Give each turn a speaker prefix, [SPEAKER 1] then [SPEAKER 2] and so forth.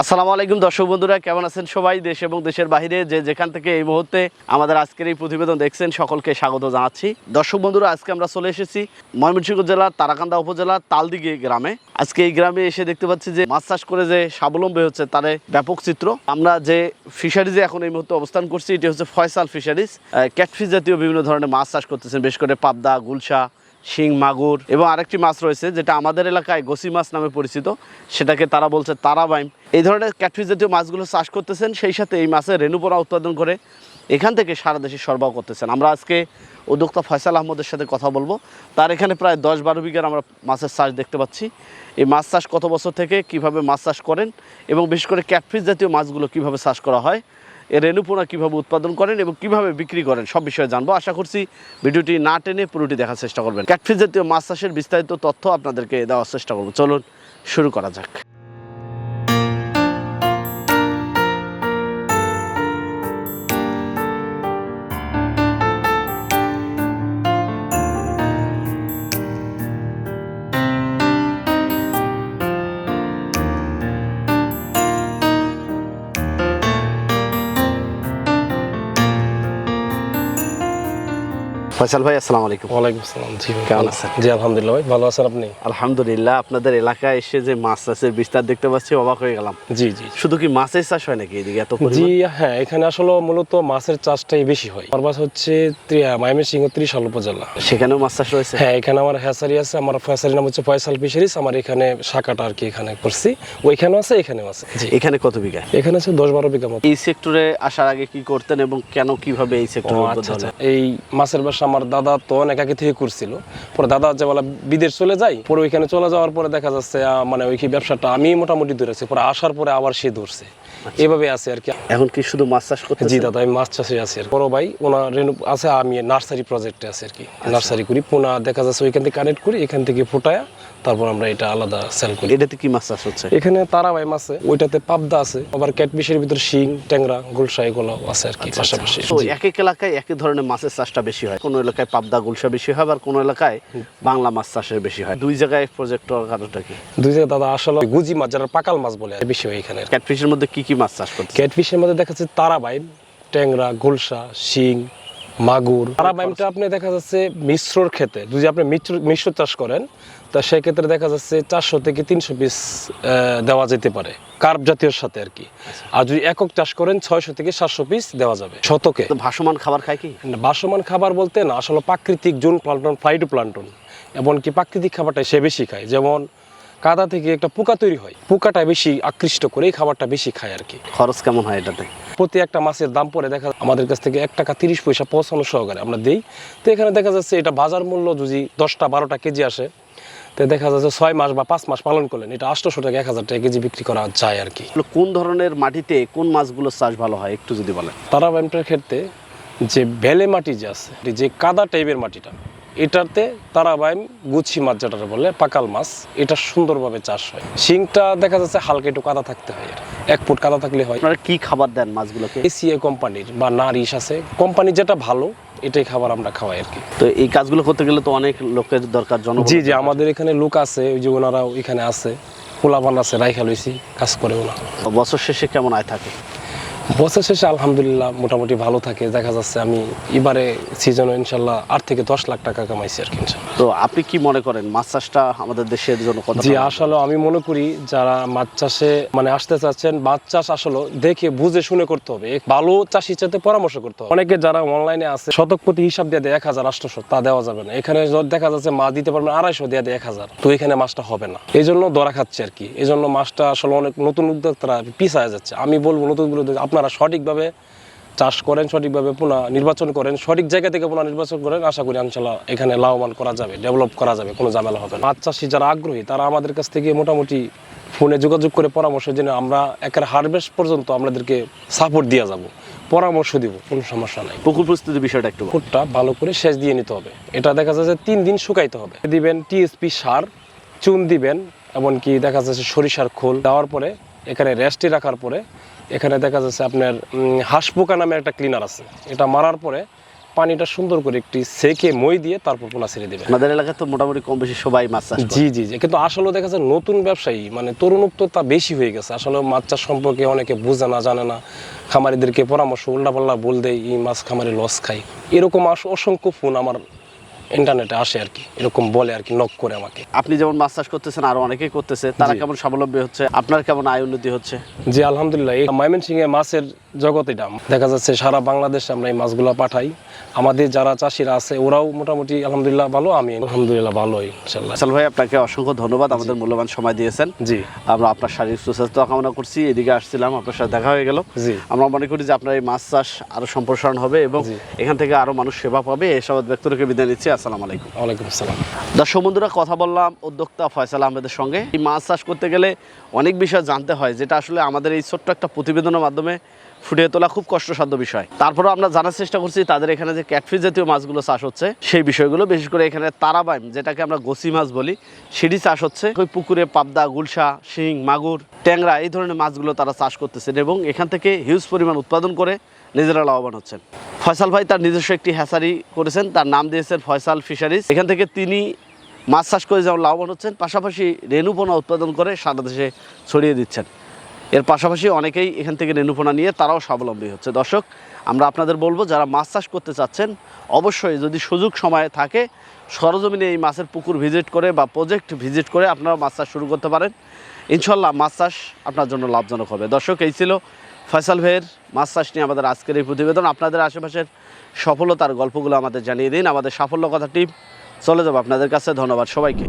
[SPEAKER 1] আসসালামু আলাইকুম, দর্শক বন্ধুরা, কেমন আছেন সবাই? দেশ এবং দেশের বাইরে যে যেখান থেকে এই মুহূর্তে আমাদের আজকের এই প্রতিবেদন দেখছেন, সকলকে স্বাগত জানাচ্ছি। দর্শক বন্ধুরা, আজকে আমরা চলে এসেছি ময়মনসিংহ জেলার তারাকান্দা উপজেলার তালদিঘি গ্রামে। আজকে এই গ্রামে এসে দেখতে পাচ্ছি যে মাছ চাষ করে যে স্বাবলম্বী হচ্ছে তার ব্যাপক চিত্র। আমরা যে ফিশারিজে এখন এই মুহূর্তে অবস্থান করছি, এটি হচ্ছে ফয়সাল ফিশারিজ ক্যাটফিশ জাতীয় বিভিন্ন ধরনের মাছ চাষ করতেছেন, বেশ করে পাবদা, গুলশা শিং, মাগুর এবং আরেকটি মাছ রয়েছে যেটা আমাদের এলাকায় গোসি মাছ নামে পরিচিত। সেটাকে তারা বলছে তারাবাইম। এই ধরনের ক্যাটফিস জাতীয় মাছগুলো চাষ করতেছেন, সেই সাথে এই মাছের রেণুপোনা উৎপাদন করে এখান থেকে সারা দেশে সরবরাহ করতেছেন। আমরা আজকে উদ্যোক্তা ফয়সাল আহমদের সাথে কথা বলব। তার এখানে প্রায় দশ বারো বিঘার আমরা মাছের চাষ দেখতে পাচ্ছি। এই মাছ চাষ কত বছর থেকে কীভাবে মাছ চাষ করেন এবং বিশেষ করে ক্যাটফিস জাতীয় মাছগুলো কীভাবে চাষ করা হয়? রেণুপোনা কীভাবে উৎপাদন করেন এবং কীভাবে বিক্রি করেন, সব বিষয়ে জানব। আশা করছি ভিডিওটি না টেনে পুরোটি দেখার চেষ্টা করবেন। ক্যাটফিস জাতীয় মাছ চাষের বিস্তারিত তথ্য আপনাদেরকে দেওয়ার চেষ্টা করব। চলুন, শুরু করা যাক। ফয়সাল ভাই আসসালামু আলাইকুম।
[SPEAKER 2] ওয়ালাইকুম আসসালাম জি
[SPEAKER 1] কেমন আছেন?
[SPEAKER 2] জি আলহামদুলিল্লাহ ভাই ভালো আছেন আপনি?
[SPEAKER 1] আলহামদুলিল্লাহ আপনাদের এলাকায় এসে যে মাছ চাষের বিস্তার দেখতে পাচ্ছি অবাক হয়ে গেলাম।
[SPEAKER 2] জি জি
[SPEAKER 1] শুধু কি মাছের চাষ হয় নাকি এদিকে এত
[SPEAKER 2] জি হ্যাঁ এখানে আসলে মূলত মাছের চাষটাই বেশি হয়। আমার বাস হচ্ছে ময়মনসিংহ ত্রিশাল উপজেলা।
[SPEAKER 1] সেখানেও মাছ চাষ রয়েছে?
[SPEAKER 2] হ্যাঁ এখানে আমার হ্যাসারি আছে আমার হ্যাসারির নাম হচ্ছে ফয়সাল ফিশারিস আমার এখানে শাখাটা আর কি এখানে করছি। ওইখানেও আছে এখানেও আছে জি।
[SPEAKER 1] এখানে কত বিঘা?
[SPEAKER 2] এখানে আছে দশ বারো বিঘা মতো।
[SPEAKER 1] এই সেক্টরে আসার আগে কি করতেন এবং কেন কীভাবে এই সেক্টরে
[SPEAKER 2] আচ্ছা, আচ্ছা। এই মাছের ব্যবসা আমার দাদা তো অনেক আগে থেকে করছিল। পরে দাদা যে বলা বিদেশ চলে যাই পরে ওইখানে চলে যাওয়ার পরে দেখা যাচ্ছে মানে ওই ব্যবসাটা আমি মোটামুটি ধরেছি পরে আসার পরে আবার সে ধরছে। এভাবে আছে আর কি।
[SPEAKER 1] এখন কি শুধু মাছ চাষ করতে
[SPEAKER 2] জি দাদা আমি মাছ চাষে আছি আর। বড় ভাই ওনার রেনু আছে আমি নার্সারি প্রজেক্টে আছে আর কি। নার্সারি করি পোনা দেখা যাচ্ছে ওইখান থেকে কানেক্ট করি এখান থেকে ফুটায়া তারপর আমরা এটা আলাদা সেল করি।
[SPEAKER 1] এটাতে কি মাছ চাষ হচ্ছে?
[SPEAKER 2] এখানে তারাবাইম আছে ওইটাতে পাবদা আছে আবার ক্যাটবিশের ভিতর শিং ট্যাংরা গুলশা এগুলো আছে আর কি পাশাপাশি।
[SPEAKER 1] তো এক এক এলাকায় এক ধরনের মাছের চাষটা বেশি হয়। কোনো এলাকায় পাবদা গুলশা বেশি হয় আর কোনো এলাকায় বাংলা মাছ চাষের বেশি হয়। দুই জায়গায় প্রজেক্ট কারণটা কি?
[SPEAKER 2] দুই জায়গায় দাদা আসলে গুজি মাছ যারা পাকাল মাছ বলে বেশি হয় এখানে
[SPEAKER 1] ক্যাটফিশের মধ্যে কি কি মাছ চাষ করছে
[SPEAKER 2] ক্যাটফিশের মধ্যে দেখা যাচ্ছে তারাবাইম ট্যাংরা গুলশা শিং মাগুর। তারাবাইমটা আপনি দেখা যাচ্ছে মিশ্রর ক্ষেতে। যদি আপনি মিশ্র মিশ্র চাষ করেন তা সেক্ষেত্রে দেখা যাচ্ছে চারশো থেকে তিনশো পিস দেওয়া যেতে পারে কার্প জাতীয় সাথে আর কি। আর যদি একক চাষ করেন ছয়শো থেকে সাতশো পিস দেওয়া যাবে শতকে।
[SPEAKER 1] ভাসমান খাবার খায় কি?
[SPEAKER 2] ভাসমান খাবার বলতে না আসলে প্রাকৃতিক জুন প্লান্টন ফাইটো প্লান্টন এমনকি প্রাকৃতিক খাবারটাই সে বেশি খায়। যেমন কাদা থেকে একটা পোকা তৈরি হয়। পোকাটা বেশি আকৃষ্ট করে এই খাবারটা বেশি খায় আর কি
[SPEAKER 1] খরচ কেমন হয় এটাতে?
[SPEAKER 2] প্রতি একটা মাছের দাম পরে দেখা আমাদের কাছ থেকে এক টাকা তিরিশ পয়সা পৌঁছানো সহকারে আমরা দিই। তো এখানে দেখা যাচ্ছে এটা বাজার মূল্য যদি দশটা বারোটা কেজি আসে তো দেখা যাচ্ছে ছয় মাস বা পাঁচ মাস পালন করলেন এটা আটশোশো টাকা এক হাজার টাকা কেজি বিক্রি করা যায় আর কি
[SPEAKER 1] কোন ধরনের মাটিতে কোন মাছগুলো চাষ ভালো হয় একটু যদি বলেন?
[SPEAKER 2] তারা তারাবাইমটার ক্ষেত্রে যে বেলে মাটি যে আছে যে কাদা টাইপের মাটিটা এটাতে তারা তারাবাইম গুছি মাছ যেটা বলে পাকাল মাছ এটা সুন্দরভাবে চাষ হয়। শিংটা দেখা যাচ্ছে হালকা একটু কাদা থাকতে হয়। এক ফুট কাদা থাকলে হয়।
[SPEAKER 1] আপনারা কি খাবার দেন মাছগুলোকে?
[SPEAKER 2] এসিআই কোম্পানির বা নারিশ আছে। কোম্পানি যেটা ভালো এটাই খাবার আমরা খাওয়াই আর কি।
[SPEAKER 1] তো এই কাজগুলো করতে গেলে তো অনেক লোকের দরকার জনবল
[SPEAKER 2] জি জি আমাদের এখানে লোক আছে ওই যে ওনারাও এখানে আছে। পোলাপান আছে রাইখা লইছি কাজ করে ওনারা।
[SPEAKER 1] বছর শেষে কেমন আয় থাকে?
[SPEAKER 2] বছর শেষে আলহামদুলিল্লাহ মোটামুটি ভালো থাকে। দেখা যাচ্ছে আমি এবারে সিজনে ইনশাল্লাহ আট থেকে দশ লাখ টাকা কামাইছি আর কি
[SPEAKER 1] তো আপনি কি মনে করেন মাছ চাষটা আমাদের দেশের জন্য
[SPEAKER 2] জি আসলে আমি মনে করি যারা মাছ চাষে মানে আসতে চাচ্ছেন মাছ চাষ আসলে দেখে বুঝে শুনে করতে হবে। ভালো চাষির সাথে পরামর্শ করতে হবে। অনেকে যারা অনলাইনে আছে শতক প্রতি হিসাব দিয়ে দেয় এক হাজার আটশোশো তা দেওয়া যাবে না। এখানে দেখা যাচ্ছে মাছ দিতে পারবেন আড়াইশো দিয়ে দেয় এক হাজার। তো এখানে মাছটা হবে না। এই জন্য ধরা খাচ্ছে আর কি। এই জন্য মাছটা আসলে অনেক নতুন উদ্যোক্তারা পিছায় যাচ্ছে। আমি বলব নতুন আপনারা সঠিকভাবে চাষ করেন সঠিকভাবে পুনঃ নির্বাচন করেন সঠিক জায়গা থেকে পুনঃ নির্বাচন করেন আশা করি ইনশাল্লাহ এখানে লাভবান করা যাবে ডেভেলপ করা যাবে কোনো ঝামেলা হবে না। মাছ চাষি যারা আগ্রহী তারা আমাদের কাছ থেকে মোটামুটি ফোনে যোগাযোগ করে পরামর্শ জেনে আমরা একের হারভেস্ট পর্যন্ত আমাদেরকে সাপোর্ট দিয়ে যাব পরামর্শ দিব কোনো সমস্যা নাই।
[SPEAKER 1] পুকুর প্রস্তুতি বিষয়টা একটু
[SPEAKER 2] পুকুরটা ভালো করে সেচ দিয়ে নিতে হবে এটা দেখা যাচ্ছে তিন দিন শুকাইতে হবে। দিবেন টিএসপি সার চুন দিবেন এমনকি দেখা যাচ্ছে সরিষার খোল দেওয়ার পরে এখানে রেস্টে রাখার পরে এখানে দেখা যাচ্ছে আপনার উম, হাঁস পোকা নামে একটা ক্লিনার আছে। এটা মারার পরে পানিটা সুন্দর করে একটি সেকে মই দিয়ে তারপর পোনা ছেড়ে দেবেন
[SPEAKER 1] আমাদের এলাকায় তো মোটামুটি কম বেশি সবাই মাছ চাষ
[SPEAKER 2] জি জি জি। কিন্তু আসলে দেখা যায় নতুন ব্যবসায়ী মানে তরুণ তা বেশি হয়ে গেছে। আসলে মাছ চাষ সম্পর্কে অনেকে বোঝে না জানে না। খামারিদেরকে পরামর্শ উল্টাপাল্লা বল দেয় এই মাছ খামারে লস খাই এরকম অসংখ্য ফোন আমার ইন্টারনেটে আসে আর কি এরকম বলে আর কি নক করে আমাকে।
[SPEAKER 1] আপনি যেমন মাছ চাষ করতেছেন আরও অনেকেই করতেছে তারা কেমন স্বাবলম্বী হচ্ছে? আপনার কেমন আয় উন্নতি হচ্ছে?
[SPEAKER 2] জি আলহামদুলিল্লাহ এই ময়মনসিংহ মাছের জগৎ এটা। দেখা যাচ্ছে সারা বাংলাদেশে আমরা এই মাছগুলো পাঠাই। আমাদের যারা চাষিরা আছে ওরাও মোটামুটি আলহামদুলিল্লাহ ভালো আমি আলহামদুলিল্লাহ ভালোই ইনশাল্লাহ
[SPEAKER 1] আসল ভাই আপনাকে অসংখ্য ধন্যবাদ আমাদের মূল্যবান সময় দিয়েছেন।
[SPEAKER 2] জি।
[SPEAKER 1] আমরা আপনার শারীরিক সুস্বাস্থ্য কামনা করছি এদিকে আসছিলাম আপনার সাথে দেখা হয়ে গেল।
[SPEAKER 2] জি।
[SPEAKER 1] আমরা মনে করি যে আপনার এই মাছ চাষ আরও সম্প্রসারণ হবে এবং এখান থেকে আরও মানুষ সেবা পাবে এসব ব্যক্তি রেখে বিদায় নিচ্ছি। আসসালামু আলাইকুম।
[SPEAKER 2] ওয়ালাইকুম আসসালাম।
[SPEAKER 1] দর্শক বন্ধুরা কথা বললাম উদ্যোক্তা ফয়সাল আহমেদের সঙ্গে। এই মাছ চাষ করতে গেলে অনেক বিষয় জানতে হয় যেটা আসলে আমাদের এই ছোট্ট একটা প্রতিবেদনের মাধ্যমে ফুটিয়ে তোলা খুব কষ্টসাধ্য বিষয়। তারপরে আমরা জানার চেষ্টা করছি, তাদের এখানে যে ক্যাটফিস জাতীয় মাছগুলো চাষ হচ্ছে, সেই বিষয়গুলো, বিশেষ করে এখানে তারাবাইম, যেটাকে আমরা গোসি মাছ বলি, সেটি চাষ হচ্ছে। ওই পুকুরে পাবদা, গুলশা, শিং, মাগুর, ট্যাংরা, এই ধরনের মাছগুলো তারা চাষ করতেছেন এবং এখান থেকে হিউজ পরিমাণ উৎপাদন করে নিজেরা লাভবান হচ্ছেন। ফয়সাল ভাই তার নিজস্ব একটি হ্যাসারি করেছেন, তার নাম দিয়েছেন ফয়সাল ফিশারিজ। এখান থেকে তিনি মাছ চাষ করে যেমন লাভবান হচ্ছেন, পাশাপাশি রেণুপোনা উৎপাদন করে সারা দেশে ছড়িয়ে দিচ্ছেন। এর পাশাপাশি অনেকেই এখান থেকে রেণুপোনা নিয়ে তারাও স্বাবলম্বী হচ্ছে। দর্শক, আমরা আপনাদের বলব, যারা মাছ চাষ করতে চাচ্ছেন, অবশ্যই যদি সুযোগ সময় থাকে, সরজমিনে এই মাছের পুকুর ভিজিট করে বা প্রজেক্ট ভিজিট করে আপনারা মাছ চাষ শুরু করতে পারেন। ইনশাল্লাহ মাছ চাষ আপনার জন্য লাভজনক হবে। দর্শক, এই ছিল ফয়সাল ভাইয়ের মাছ চাষ নিয়ে আমাদের আজকের এই প্রতিবেদন। আপনাদের আশেপাশের সফলতার গল্পগুলো আমাদের জানিয়ে দিন। আমাদের সাফল্য কথা টিম চলে যাব আপনাদের কাছে। ধন্যবাদ সবাইকে।